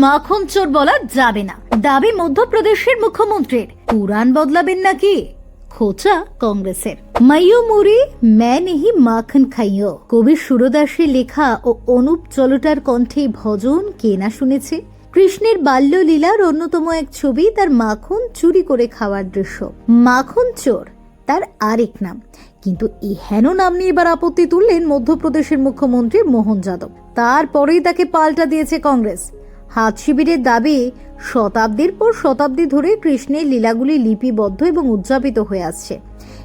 মাখন চোর বলা যাবে না। দাবি মধ্যপ্রদেশের মুখ্যমন্ত্রীর। পুরাণ বদলাবেন নাকি? খোঁচা কংগ্রেসের। মাইয়ো মুড়ি, ম্যা নেহি মাখন খাইও কবি সুরদাসের লেখা ও অনুপ চলটার কণ্ঠে ভজন কে না শুনেছে? কৃষ্ণের বাল্যলীলার অন্যতম এক ছবি তার মাখন চুরি করে খাওয়ার দৃশ্য। মাখন চোর, তার আরেক নাম। কিন্তু এহেন নাম নিয়ে এবার আপত্তি তুললেন মধ্যপ্রদেশের মুখ্যমন্ত্রী মোহন যাদব। তারপরেই তাকে পাল্টা দিয়েছে কংগ্রেস। হাত শিবিরের দাবি, শতাব্দীর পর শতাব্দী ধরে কৃষ্ণের লীলাগুলি লিপিবদ্ধ এবং উদযাপিত হয়ে আসছে।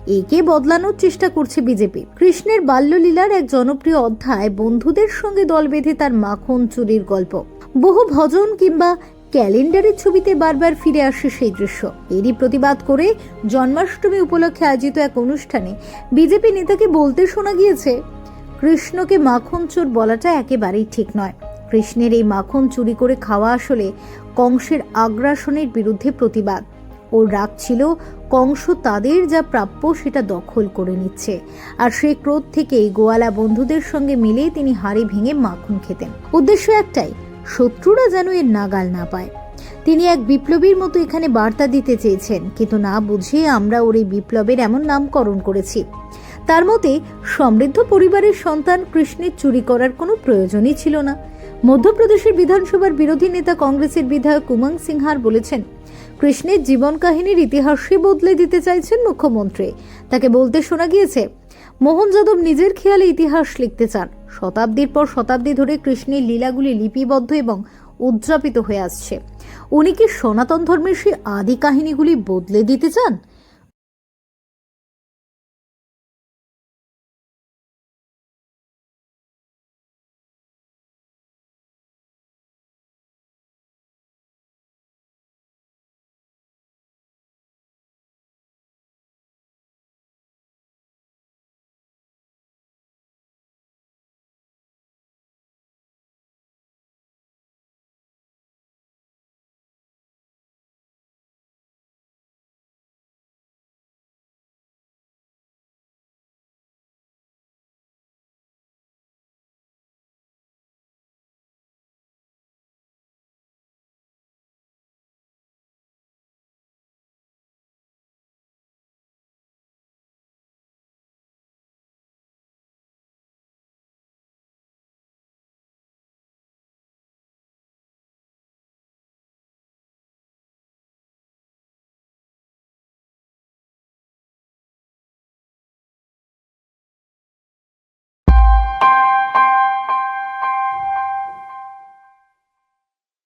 একে বদলানোর চেষ্টা করছে বিজেপি। কৃষ্ণের বাল্যলীলার এক জনপ্রিয় অধ্যায়, বন্ধুদের সঙ্গে দল বেঁধে তার মাখন চুরির গল্প। বহু ভজন কিংবা ক্যালেন্ডারের ছবিতে বারবার ফিরে আসে সেই দৃশ্য। এরই প্রতিবাদ করে জন্মাষ্টমী উপলক্ষে আয়োজিত এক অনুষ্ঠানে বিজেপি নেতাকে বলতে শোনা গিয়েছে, কৃষ্ণকে মাখন চোর বলাটা একেবারেই ঠিক নয়। কৃষ্ণের এই মাখন চুরি করে খাওয়া আসলে কংসের আগ্রাসনের বিরুদ্ধে প্রতিবাদ। ওর রাগ ছিল, কংস তাদের যা প্রাপ্য সেটা দখল করে নিচ্ছে। আর সেই ক্রোধ থেকেই গোয়ালা বন্ধুদের সঙ্গে মিলে তিনি হাড়ি ভেঙে মাখন খেতেন। উদ্দেশ্য একটাই, শত্রুরা যেন এর নাগাল না পায়। তিনি এক বিপ্লবীর মতো এখানে বার্তা দিতে চেয়েছেন, কিন্তু না বুঝে আমরা ওর এই বিপ্লবের এমন নামকরণ করেছি। তার মতে, সমৃদ্ধ পরিবারের সন্তান কৃষ্ণের চুরি করার কোনো প্রয়োজনই ছিল না। মধ্যপ্রদেশের বিধানসভার বিরোধী নেতা কংগ্রেসের বিধায়ক উমং সিংহার বলেছেন, কৃষ্ণের জীবন কাহিনীর ইতিহাসই বদলে দিতে চাইছেন মুখ্যমন্ত্রী। তাকে বলতে শোনা গিয়েছে, মোহন যাদব নিজের খেয়ালে ইতিহাস লিখতে চান। শতাব্দীর পর শতাব্দী ধরে কৃষ্ণের লীলাগুলি লিপিবদ্ধ এবং উদযাপিত হয়ে আসছে। উনি কি সনাতন ধর্মের সেই আদি কাহিনীগুলি বদলে দিতে চান?